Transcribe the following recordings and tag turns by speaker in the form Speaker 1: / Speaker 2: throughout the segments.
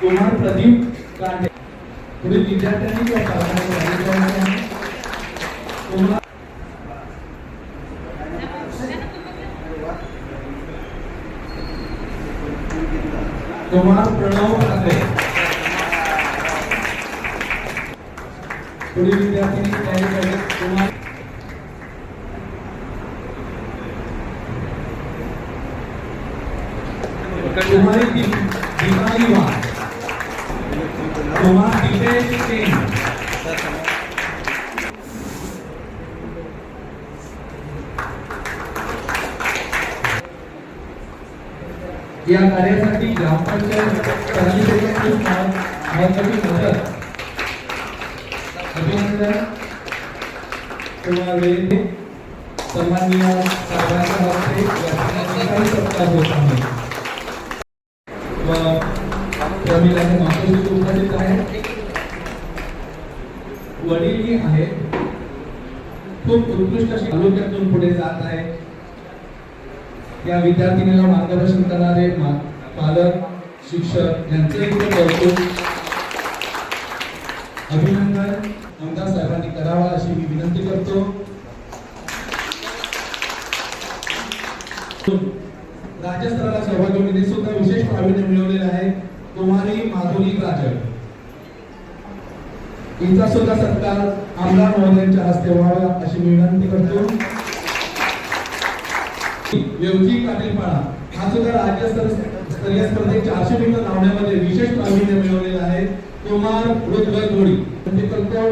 Speaker 1: कुमार प्रदीप कांडे। पुढील विद्यार्थ्यांनी किंवा. कुमार कुमार प्रणव ठाकरे पुढील विद्यार्थ्यांनी तयारी केली कुमार तुम्हारे बीमारी वहाँ तुम्हारा डिटेल पेन या कार्यासाठी ग्रामपंचायत कर्मचाऱ्यांची महत्वाची मदत अभिनंदन किंवा वेळेने सन्माननीय साहेबांच्या हस्ते सत्कार होत आहे उपस्थित आहे. वडीलही आहेत खूप उत्कृष्ट अशी तालुक्यातून पुढे जात आहे या विद्यार्थिनीला मार्गदर्शन करणारे पालक शिक्षक यांचे कौतुक. अभिनंदन. आमदार साहेबांनी करावा अशी मी विनंती करतो. राज्यस्तराला सहभागी होण्याने सुद्धा विशेष प्रावीण्य मिळवलेलं आहे. कुमारी माधुरी राजळ हिचा सुद्धा सत्कार आमदार महोदयांच्या हस्ते व्हावा अशी विनंती करतो. व्यवजी पाटीलपाडा हा सुद्धा राज्य स्तरीय स्पर्धेत चारशे मीटर धावण्यामध्ये विशेष प्रावीण्य मिळवलेलं आहे. कुमार रुद्र जोडी म्हणजे करतो.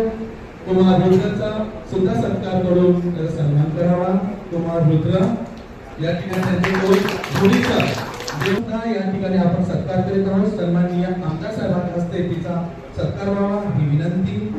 Speaker 1: कुमार रुद्रचा सुद्धा सत्कार करून त्याचा सन्मान करावा. कुमार रुद्र या ठिकाणी देवता या ठिकाणी आपण सत्कार करीत आहोत? सन्माननीय आमदार साहेबांच्या हस्ते तिचा सत्कार व्हावा ही विनंती.